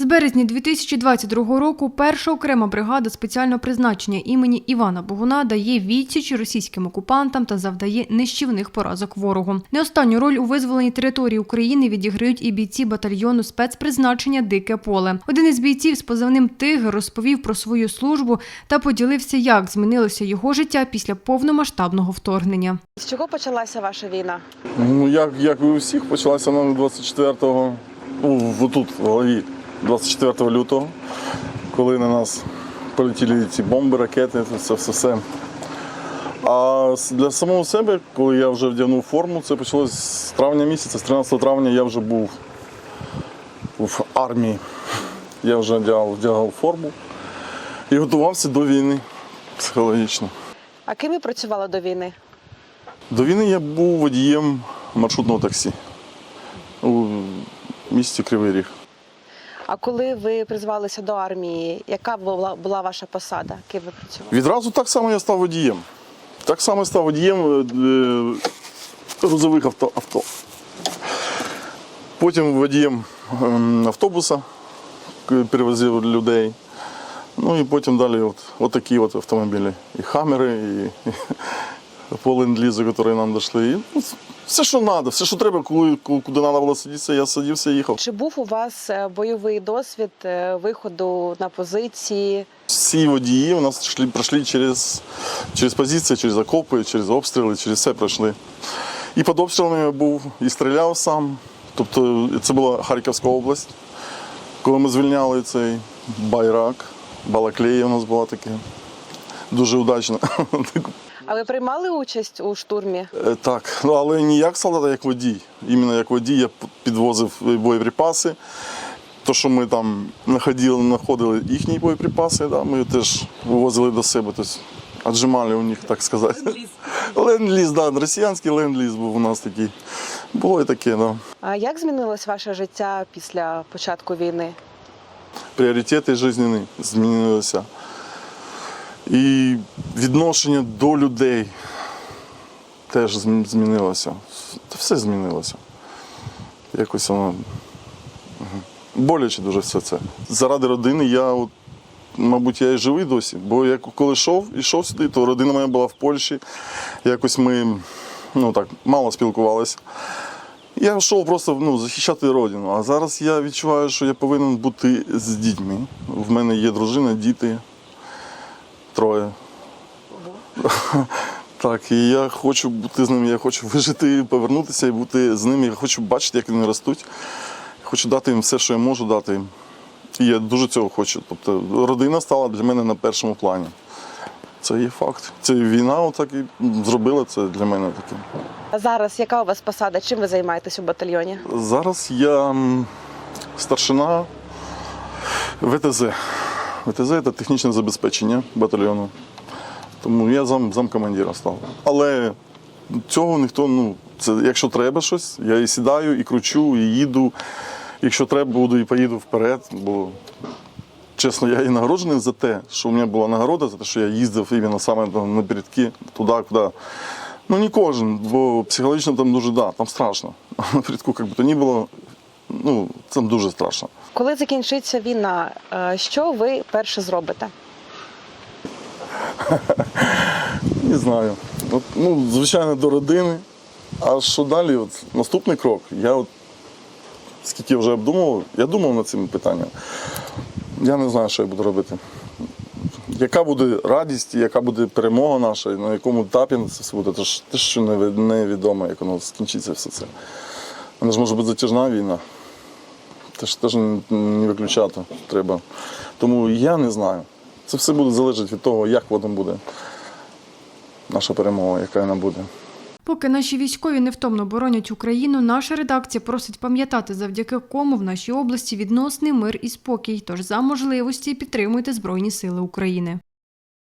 З березня 2022 року перша окрема бригада спеціального призначення імені Івана Богуна дає відсіч російським окупантам та завдає нищівних поразок ворогу. Не останню роль у визволенні території України відіграють і бійці батальйону спецпризначення Дике поле. Один із бійців з позивним Тигр розповів про свою службу та поділився, як змінилося його життя після повномасштабного вторгнення. З чого почалася ваша війна? Ну, як, як і у всіх, почалася вона 24-го, ну, в- тут, в голові, 24 лютого, коли на нас полетіли ці бомби, ракети, це все все. А для самого себе, коли я вже вдягнув форму, це почалось з травня місяця, з 13 травня я вже був в армії. Я вже вдягав, вдягав форму і готувався до війни психологічно. А ким ви працювали до війни? До війни я був водієм маршрутного таксі у місті Кривий Ріг. А коли ви призвалися до армії, яка була, була ваша посада? Ким ви працювали? Відразу так само я став водієм. Так само став водієм е, е, грузових авто. авто. Потім водієм ем, автобуса перевозив людей. Ну і потім далі от, от такі от автомобілі. І хамери, і по ленд-лізу, які нам дійшли. І, ну, все, що треба, все, що треба, коли, куди треба було сидітися, я садився і їхав. Чи був у вас е, бойовий досвід е, виходу на позиції? Всі водії у нас йшли, пройшли через, через позиції, через окопи, через обстріли, через все пройшли. І під обстрілами я був і стріляв сам. Тобто це була Харківська область. Коли ми звільняли цей байрак, Балаклея у нас була таке. Дуже удачно. А ви приймали участь у штурмі? Е, Так, ну але не як солдат, а як водій. Іменно як водій я підвозив боєприпаси. То, що ми там знаходили, знаходили їхні боєприпаси, да, ми теж вивозили до себе, тобто віджимали у них, так сказати. Ленд-ліз, да, росіянський ленд-ліз був у нас такий. Було і таке, да. А як змінилось ваше життя після початку війни? Пріоритети життєві змінилися. І відношення до людей теж змінилося. Все змінилося. Якось воно боляче дуже все це. Заради родини я, от, мабуть, я і живий досі. Бо я коли йшов, йшов сюди, то родина моя була в Польщі. Якось ми ну, так, мало спілкувалися. Я йшов просто ну, захищати родину. А зараз я відчуваю, що я повинен бути з дітьми. В мене є дружина, діти троє. Так, і я хочу бути з ними, я хочу вижити, повернутися і бути з ними. Я хочу бачити, як вони ростуть. Хочу дати їм все, що я можу дати їм. І я дуже цього хочу. Тобто родина стала для мене на першому плані. Це є факт. Це війна отак і зробила це для мене таке. А зараз яка у вас посада? Чим ви займаєтесь у батальйоні? Зараз я старшина ВТЗ. ВТЗ це технічне забезпечення батальйону. Тому я зам, замкомандира став. Але цього ніхто, ну, це якщо треба щось, я і сідаю, і кручу, і їду. Якщо треба, буду і поїду вперед. Бо чесно, я і нагороджений за те, що у мене була нагорода, за те, що я їздив іменно саме там, напередки, туди, куди. Ну не кожен, бо психологічно там дуже да, там страшно. Напередку, як би то ні було, ну, там дуже страшно. Коли закінчиться війна, е, що ви перше зробите? Не знаю. От, ну, звичайно, до родини. А що далі? От, наступний крок. Я от скільки вже обдумував, я думав над цим питанням. Я не знаю, що я буду робити. Яка буде радість, яка буде перемога наша, на якому етапі це все буде, це ж те, що невідомо, як воно скінчиться все це. Вона ж може бути затяжна війна. Теж не не виключати треба. Тому я не знаю. Це все буде залежати від того, як воно буде. Наша перемога, яка вона буде. Поки наші військові невтомно боронять Україну, наша редакція просить пам'ятати, завдяки кому в нашій області відносний мир і спокій. Тож за можливості підтримуйте Збройні Сили України.